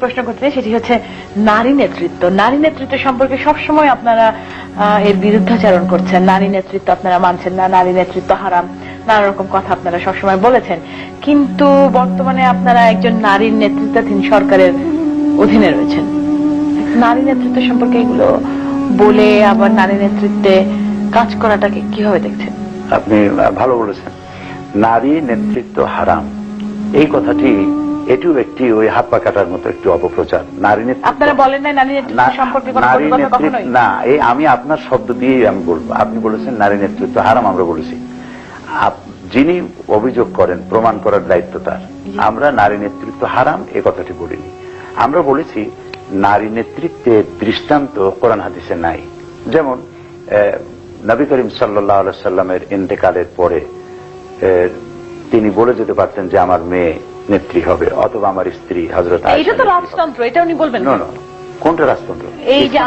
প্রশ্ন করতে সেটি হচ্ছে নারী নেতৃত্ব। নারী নেতৃত্ব সম্পর্কে সবসময় আপনারা এর বিরুদ্ধাচারণ করছেন। নারী নেতৃত্ব আপনারা মানছেন না, নারী নেতৃত্ব হারাম, নানা রকম কথা আপনারা সবসময় বলেছেন। কিন্তু বর্তমানে আপনারা একজন নারীর নেতৃত্বাধীন সরকারের অধীনে রয়েছেন। নারী নেতৃত্ব সম্পর্কে এগুলো বলে আবার নারী নেতৃত্বে কাজ করাটাকে কীভাবে দেখছেন? আপনি ভালো বলেছেন। নারী নেতৃত্ব হারাম। এই কথাটি এটিও একটি ওই হাত পা কাটার মতো একটি অপপ্রচার। নারী নেতৃত্ব আপনারা বলেন নারী নেতৃত্ব না- সম্পর্কে নারী নেতৃত্ব না এই আমি আপনার শব্দ দিয়েই আমি বলব। আপনি বলেছেন নারী নেতৃত্ব হারাম আমরা বলেছি। যিনি অভিযোগ করেন প্রমাণ করার দায়িত্ব তার। আমরা নারী নেতৃত্ব হারাম এ কথাটি বলিনি। আমরা বলেছি নারী নেতৃত্বের দৃষ্টান্ত কোরআন হাদিসে নাই। যেমন নবী করিম সাল্লাহ সাল্লামের ইন্তেকালের পরে তিনি বলে যেতে পারতেন যে আমার মেয়ে নেত্রী হবে অথবা আমার স্ত্রী হজরত এটা তো রাজতন্ত্র এটা উনি বলবেন না। কোনটা রাজতন্ত্র? এই যে?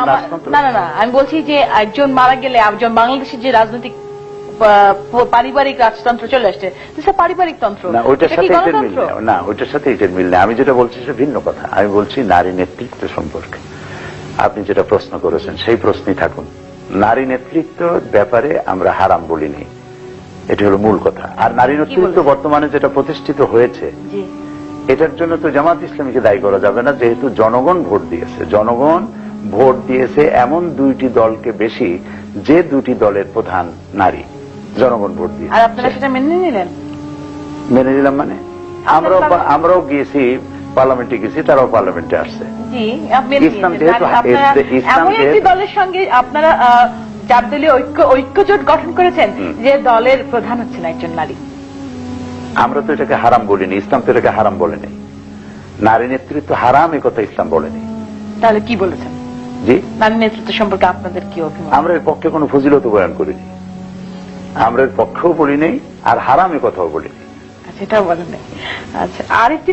না না না আমি বলছি যে একজন মারা গেলে একজন বাংলাদেশের যে রাজনৈতিক পারিবারিক রাজতন্ত্র চলে আসছে পারিবারিক তন্ত্র। না ওইটার সাথে এটার মিল নেই। না ওইটার সাথে এটার মিল নেই। আমি যেটা বলছি সেটা ভিন্ন কথা। আমি বলছি নারী নেতৃত্ব সম্পর্কে। আপনি যেটা প্রশ্ন করেছেন সেই প্রশ্নই থাকুন। নারী নেতৃত্ব ব্যাপারে আমরা হারাম বলিনি। এটি হলো মূল কথা। আর নারী নেতৃত্ব বর্তমানে যেটা প্রতিষ্ঠিত হয়েছে এটার জন্য তো জামাত ইসলামীকে দায়ী করা যাবে না যেহেতু জনগণ ভোট দিয়েছে। জনগণ ভোট দিয়েছে এমন দুইটি দলকে বেশি যে দুটি দলের প্রধান নারী। জনগণ ভোট আর আপনারা সেটা মেনে নিলেন? মেনে নিলাম মানে? আমরাও আমরাও গিয়েছি পার্লামেন্টে গেছি তারাও পার্লামেন্টে আসছে। জি ইসলাম যেহেতু- ইসলাম দলের সঙ্গে আপনারা চার দলীয় ঐক্য ঐক্যজোট গঠন করেছেন যে দলের প্রধান হচ্ছেন একজন নারী। আমরা তো এটাকে হারাম বলিনি ইসলাম তো এটাকে হারাম বলেনি। নারী নেতৃত্ব হারাম এ কথা ইসলাম বলেনি। তাহলে কি বলেছেন? জি? নারী নেতৃত্ব সম্পর্কে আপনাদের কি অভিমত? আমরা এর পক্ষে কোনো ফজিলত বয়ান করিনি। আমরা এর পক্ষেও বলি নেই আর হারাম কথাও বলিনি। আচ্ছা এটাও বলেন। আচ্ছা আরেকটি